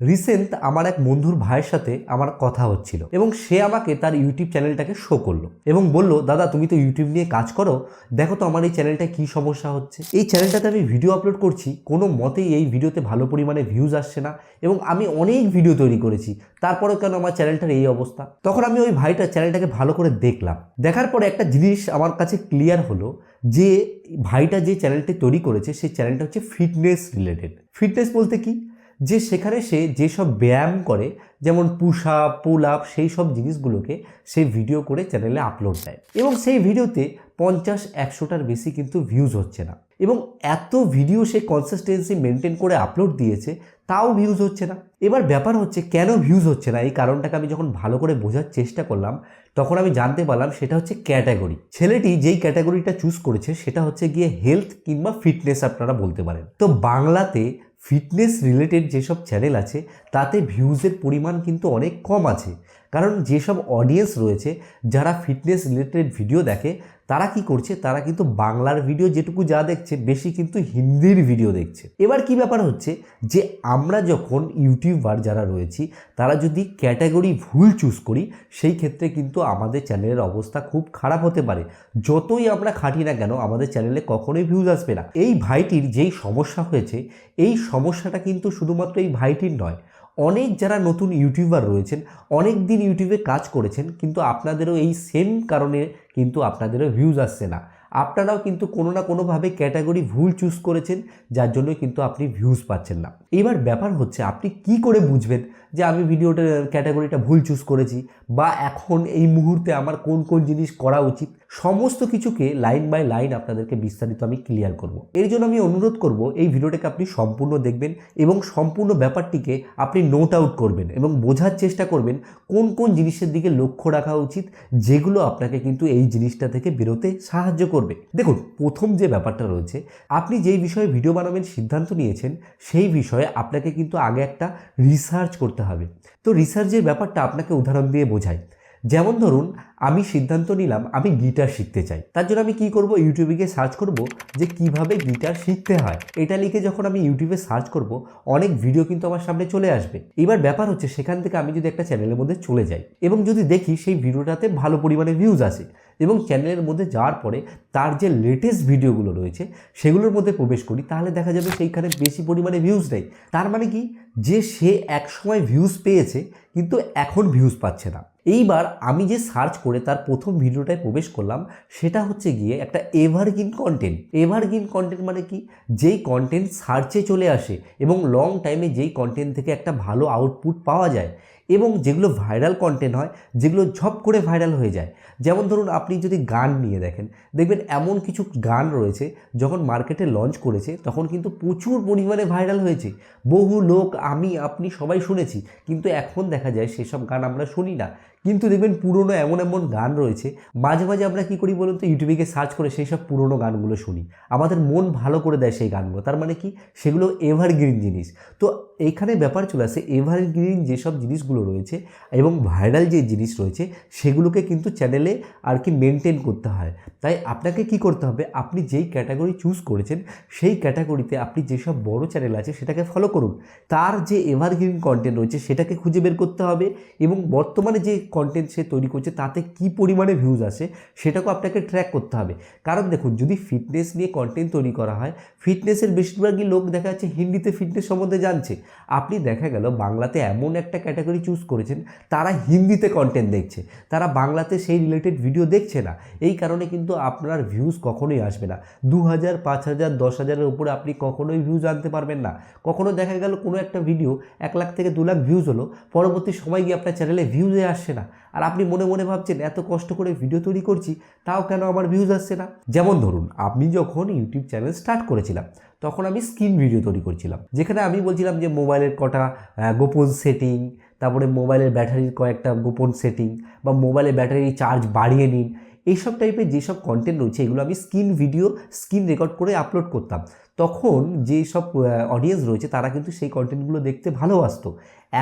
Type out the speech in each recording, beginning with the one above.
Recent আমার এক বন্ধুর ভাইয়ের সাথে আমার কথা হচ্ছিল এবং সে আমাকে তার ইউটিউব চ্যানেলটাকে শো করল এবং বলল, দাদা, তুমি তো ইউটিউব নিয়ে কাজ করো, দেখো তো আমার এই চ্যানেলটা কি সমস্যা হচ্ছে। এই চ্যানেলটাতে আমি ভিডিও আপলোড করছি, কোনো মতেই এই ভিডিওতে ভালো পরিমাণে ভিউজ আসছে না এবং আমি অনেক ভিডিও তৈরি করেছি, তারপরেও কেন আমার চ্যানেলটার এই অবস্থা? তখন আমি ওই ভাইটার চ্যানেলটাকে ভালো করে দেখলাম। দেখার পরে একটা জিনিস আমার কাছে ক্লিয়ার হলো যে, ভাইটা যে চ্যানেলটি তৈরি করেছে, সেই চ্যানেলটা হচ্ছে ফিটনেস রিলেটেড ফিটনেস বলতে কি? যে সেখানে সে যেসব ব্যায়াম করে, যেমন পুশ আপ পুল আপ সেই সব জিনিসগুলোকে সে ভিডিও করে চ্যানেলে আপলোড দেয়। এবং সেই ভিডিওতে পঞ্চাশ, একশোটার বেশি কিন্তু ভিউজ হচ্ছে না। এবং এত ভিডিও সে কনসিস্টেন্সি মেনটেন করে আপলোড দিয়েছে, তাও ভিউজ হচ্ছে না। এবার ব্যাপার হচ্ছে কেন ভিউজ হচ্ছে না? এই কারণটাকে আমি যখন ভালো করে বোঝার চেষ্টা করলাম, তখন আমি জানতে পারলাম সেটা হচ্ছে ক্যাটাগরি ছেলেটি যেই ক্যাটাগরিটা চুজ করেছে, সেটা হচ্ছে গিয়ে হেলথ কিংবা ফিটনেস আপনারা বলতে পারেন। তো বাংলাতে ফিটনেস রিলেটেড যেসব চ্যানেল আছে, তাতে ভিউজের পরিমাণ কিন্তু অনেক কম আছে। কারণ যেসব অডিয়েন্স রয়েছে, যারা ফিটনেস রিলেটেড ভিডিও দেখে তারা কি করছে? তারা কিন্তু বাংলার ভিডিও যেটুকু যা দেখছে, বেশি কিন্তু হিন্দির ভিডিও দেখছে। এবার কি ব্যাপার হচ্ছে যে আমরা যখন ইউটিউবার যারা রয়েছি, তারা যদি ক্যাটাগরি ভুল চুজ করি, সেই ক্ষেত্রে কিন্তু আমাদের চ্যানেলের অবস্থা খুব খারাপ হতে পারে। যতই আমরা খাটি না কেন, আমাদের চ্যানেলে কখনোই ভিউজ আসবে না। এই ভাইটির যেই সমস্যা হয়েছে, এই সমস্যাটা কিন্তু শুধুমাত্র এই ভাইটির নয় অনেক যারা নতুন ইউটিউবার রয়েছেন, অনেক দিন ইউটিউবে কাজ করেছেন, কিন্তু আপনাদেরও এই সেম কারণে কিন্তু আপনাদেরও ভিউজ আসছে না। আপনারাও কিন্তু কোনো না কোনোভাবে ক্যাটাগরি ভুল চুজ করেছেন, যার জন্য কিন্তু আপনি ভিউজ পাচ্ছেন না। এবার ব্যাপার হচ্ছে আপনি কি করে বুঝবেন যে আমি ভিডিওটার ক্যাটাগরিটা ভুল চুজ করেছি বা এখন এই মুহূর্তে আমার কোন কোন জিনিস করা উচিত? সমস্ত কিছুকে লাইন বাই লাইন আপনাদেরকে বিস্তারিত আমি ক্লিয়ার করব। এর জন্য আমি অনুরোধ করব, এই ভিডিওটাকে আপনি সম্পূর্ণ দেখবেন এবং সম্পূর্ণ ব্যাপারটিকে আপনি নোট আউট করবেন এবং বোঝার চেষ্টা করবেন কোন কোন জিনিসের দিকে লক্ষ্য রাখা উচিত, যেগুলো আপনাকে কিন্তু এই জিনিসটা থেকে বেরোতে সাহায্য করবে। দেখুন, প্রথম যে ব্যাপারটা রয়েছে, আপনি যেই বিষয়ে ভিডিও বানাবেন সিদ্ধান্ত নিয়েছেন, সেই বিষয়ে আপনাকে কিন্তু আগে একটা রিসার্চ করতে হবে। তো রিসার্চের ব্যাপারটা আপনাকে উদাহরণ দিয়ে বোঝাই যেমন ধরুন, আমি সিদ্ধান্ত নিলাম আমি গিটার শিখতে চাই। তার জন্য আমি কি করব? ইউটিউবে গিয়ে সার্চ করব যে কীভাবে গিটার শিখতে হয়। এটা লিখে যখন আমি ইউটিউবে সার্চ করব, অনেক ভিডিও কিন্তু আমার সামনে চলে আসবে। এবার ব্যাপার হচ্ছে, সেখান থেকে আমি যদি একটা চ্যানেলের মধ্যে চলে যাই এবং যদি দেখি সেই ভিডিওটাতে ভালো পরিমাণে ভিউজ আসে এবং চ্যানেলের মধ্যে যাওয়ার পরে তার যে লেটেস্ট ভিডিওগুলো রয়েছে, সেগুলোর মধ্যে প্রবেশ করি, তাহলে দেখা যাবে সেইখানে বেশি পরিমাণে ভিউজ নেই। তার মানে কি? যে সে একসময় ভিউজ পেয়েছে, কিন্তু এখন ভিউজ পাচ্ছে না। এইবার আমি যে সার্চ করে তার প্রথম ভিডিওটায় প্রবেশ করলাম, সেটা হচ্ছে গিয়ে একটা এভারগ্রিন কন্টেন্ট এভারগ্রিন কন্টেন্ট মানে কি? যেই কন্টেন্ট সার্চে চলে আসে এবং লং টাইমে যেই কন্টেন্ট থেকে একটা ভালো আউটপুট পাওয়া যায় এবং যেগুলো ভাইরাল কন্টেন্ট হয়, যেগুলো ঝপ করে ভাইরাল হয়ে যায়। যেমন ধরুন আপনি যদি গান নিয়ে দেখেন, দেখবেন এমন কিছু গান রয়েছে যখন মার্কেটে লঞ্চ করেছে, তখন কিন্তু প্রচুর পরিমাণে ভাইরাল হয়েছে। বহু লোক, আমি, আপনি সবাই শুনেছি, কিন্তু এখন দেখা যায় সেসব গান আমরা শুনি না। কিন্তু দেখবেন পুরনো এমন এমন গান রয়েছে, মাঝে মাঝে আমরা কী করি বলুন তো ইউটিউবে গিয়ে সার্চ করে সেই সব পুরনো গানগুলো শুনি। আমাদের মন ভালো করে দেয় সেই গানগুলো, তার মানে কি? সেগুলো এভারগ্রিন জিনিস। তো এইখানে ব্যাপার চলে আসে এভারগ্রিন যেসব জিনিসগুলো রয়েছে এবং ভাইরাল যে জিনিস রয়েছে, সেগুলোকে কিন্তু চ্যানেলে আর কি মেনটেন করতে হয়। তাই আপনাকে কি করতে হবে? আপনি যেই ক্যাটাগরি চুজ করেছেন, সেই ক্যাটাগরিতে আপনি যেসব বড় চ্যানেল আছে, সেটাকে ফলো করুন। তার যে এভারগ্রিন কন্টেন্ট রয়েছে, সেটাকে খুঁজে বের করতে হবে এবং বর্তমানে যে কন্টেন্ট সে তৈরি করছে, তাতে কি পরিমাণে ভিউজ আসে, সেটাকেও আপনাকে ট্র্যাক করতে হবে। কারণ দেখুন, যদি ফিটনেস নিয়ে কন্টেন্ট তৈরি করা হয় ফিটনেসের বেশিরভাগই লোক দেখা যাচ্ছে হিন্দিতে ফিটনেস সম্বন্ধে জানছে। আপনি দেখা গেল বাংলাতে এমন একটা ক্যাটাগরি চুজ করেছেন, তারা হিন্দিতে কন্টেন্ট দেখছে, তারা বাংলাতে সেই রিলেটেড ভিডিও দেখছে না। এই কারণে কিন্তু আপনার ভিউজ কখনোই আসবে না। দু হাজার পাঁচ হাজার দশ হাজারের উপরে আপনি কখনোই ভিউজ আনতে পারবেন না। কখনো দেখা গেল কোনো একটা ভিডিও এক লাখ থেকে দু লাখ ভিউজ হলো, পরবর্তী সময় গিয়ে আপনার চ্যানেলে ভিউজে আসছে না। আর আপনি মনে মনে ভাবছেন, এত কষ্ট করে ভিডিও তৈরি করছি, তাও কেন আমার ভিউজ আসছে না? যেমন ধরুন আমি যখন ইউটিউব চ্যানেল স্টার্ট করেছিলাম, তখন আমি স্ক্রিন ভিডিও তৈরি করছিলাম। যেখানে আমি বলছিলাম যে মোবাইলের কটা গোপন সেটিং তারপরে মোবাইলের ব্যাটারির কয়েকটা গোপন সেটিং বা মোবাইলের ব্যাটারির চার্জ বাড়িয়ে নিন। এইসব টাইপের যেসব কন্টেন্ট রয়েছে, এগুলো আমি স্ক্রিন ভিডিও স্ক্রিন রেকর্ড করে আপলোড করতাম। তখন যেসব অডিয়েন্স রয়েছে তারা কিন্তু সেই কন্টেন্টগুলো দেখতে ভালোবাসতো।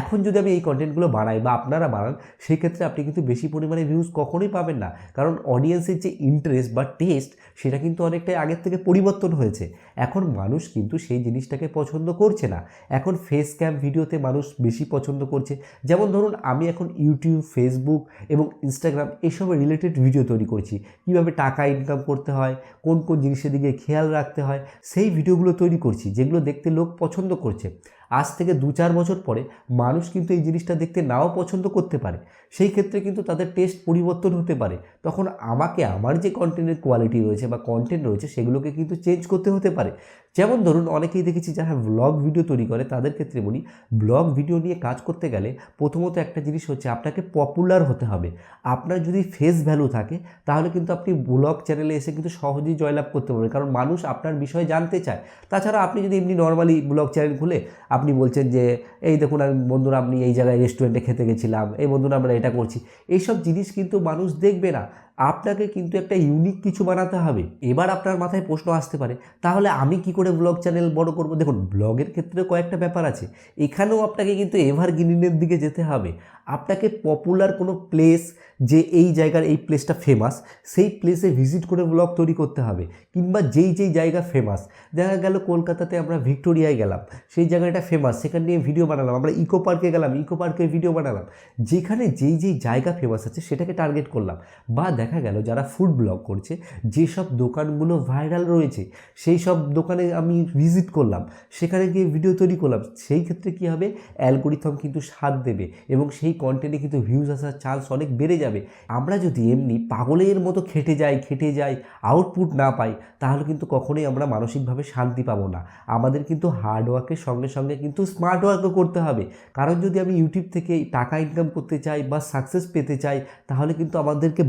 এখন যদি আমি এই কন্টেন্টগুলো বানাই বা আপনারা বানান, সেই ক্ষেত্রে আপনি কিন্তু বেশি পরিমাণে ভিউজ কখনোই পাবেন না। কারণ অডিয়েন্সের যে ইন্টারেস্ট বা টেস্ট সেটা কিন্তু অনেকটাই আগের থেকে পরিবর্তন হয়েছে। এখন মানুষ কিন্তু সেই জিনিসটাকে পছন্দ করছে না। এখন ফেস ক্যাম ভিডিওতে মানুষ বেশি পছন্দ করছে। যেমন ধরুন, আমি এখন ইউটিউব ফেসবুক এবং ইনস্টাগ্রাম এসব রিলেটেড ভিডিও তৈরি করছি। কীভাবে টাকা ইনকাম করতে হয়, কোন কোন জিনিসের দিকে খেয়াল রাখতে হয়, সেই ভিডিওগুলো তৈরি করছি যেগুলো দেখতে লোক পছন্দ করছে। আজ থেকে দু চার বছর পরে মানুষ কিন্তু এই জিনিসটা দেখতে নাও পছন্দ করতে পারে। সেই ক্ষেত্রে কিন্তু তাদের টেস্ট পরিবর্তন হতে পারে। তখন আমাকে, আমার যে কন্টেন্টের কোয়ালিটি রয়েছে বা কন্টেন্ট রয়েছে সেগুলোকে কিন্তু চেঞ্জ করতে হতে পারে। যেমন ধরুন, অনেকেই দেখেছি যারা ব্লগ ভিডিও তৈরি করে, তাদের ক্ষেত্রে বলি ব্লগ ভিডিও নিয়ে কাজ করতে গেলে প্রথমত একটা জিনিস হচ্ছে আপনাকে পপুলার হতে হবে। আপনার যদি ফেস ভ্যালু থাকে, তাহলে কিন্তু আপনি ব্লগ চ্যানেলে এসে কিন্তু সহজেই জয়লাভ করতে পারবেন। কারণ মানুষ আপনার বিষয়ে জানতে চায়। তাছাড়া আপনি যদি এমনি নর্মালি ব্লগ চ্যানেল খুলে আপনি বলছেন যে, এই দেখুন আমি, বন্ধুরা আপনি এই জায়গায় রেস্টুরেন্টে খেতে গেছিলাম, এই বন্ধুরা, আমরা এটা করছি। এইসব জিনিস কিন্তু মানুষ দেখবে না। আপনাকে কিন্তু একটা ইউনিক কিছু বানাতে হবে। এবার আপনার মাথায় প্রশ্ন আসতে পারে, তাহলে আমি কি করে ব্লগ চ্যানেল বড় করব? দেখুন ব্লগের ক্ষেত্রে কয়েকটা ব্যাপার আছে। এখানেও আপনাকে কিন্তু এভারগ্রিনের দিকে যেতে হবে। আপনাকে পপুলার কোনো প্লেস যে এই জায়গার এই প্লেসটা ফেমাস সেই প্লেসে ভিজিট করে ব্লগ তৈরি করতে হবে, কিংবা যেই যেই জায়গা ফেমাস দেখা গেল কলকাতাতে আমরা ভিক্টোরিয়ায় গেলাম, সেই জায়গাটা ফেমাস সেখান নিয়ে ভিডিও বানালাম, আমরা ইকো পার্কে গেলাম ইকো পার্কে ভিডিও বানালাম। যেখানে যেই যেই জায়গা ফেমাস আছে, সেটাকে টার্গেট করলাম, বা দেখা গেল যারা ফুড ব্লগ করছে, যেসব দোকানগুলো ভাইরাল রয়েছে সেই সব দোকানে আমি ভিজিট করলাম, সেখানে গিয়ে ভিডিও তৈরি করলাম, সেই ক্ষেত্রে কী হবে? অ্যালগোরিথম কিন্তু সাথ দেবে এবং সেই কন্টেন্টে কিন্তু ভিউজ আসার চান্স অনেক বেড়ে যাবে। আমরা যদি এমনি পাগলের মতো খেটে যাই খেটে যাই আউটপুট না পাই, তাহলে কিন্তু কখনোই আমরা মানসিকভাবে শান্তি পাবো না। আমাদের কিন্তু হার্ড ওয়ার্কের সঙ্গে সঙ্গে কিন্তু স্মার্ট ওয়ার্কও করতে হবে। কারণ যদি আমি ইউটিউব থেকে টাকা ইনকাম করতে চাই বা সাকসেস পেতে চাই, তাহলে কিন্তু আমাদেরকে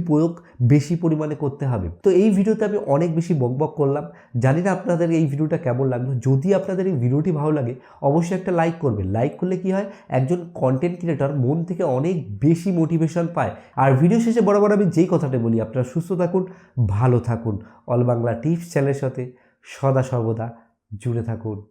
বুদ্ধির প্রয়োগ বেশি পরিমাণে করতে হবে। তো এই ভিডিওতে আমি অনেক বেশি বকবক করলাম। জানি না আপনাদের এই ভিডিওটা কেমন লাগল। যদি আপনাদের এই ভিডিওটি ভালো লাগে, অবশ্যই একটা লাইক করবেন। লাইক করলে কি হয়? একজন কন্টেন্ট ক্রিয়েটর মন থেকে অনেক বেশি মোটিভেশন পায়। আর ভিডিও শেষে বরাবর আমি যেই কথাটা বলি, আপনারা সুস্থ থাকুন, ভালো থাকুন। অল বাংলা টিপস চ্যানেলের সাথে সদা সর্বদা জুড়ে থাকুন।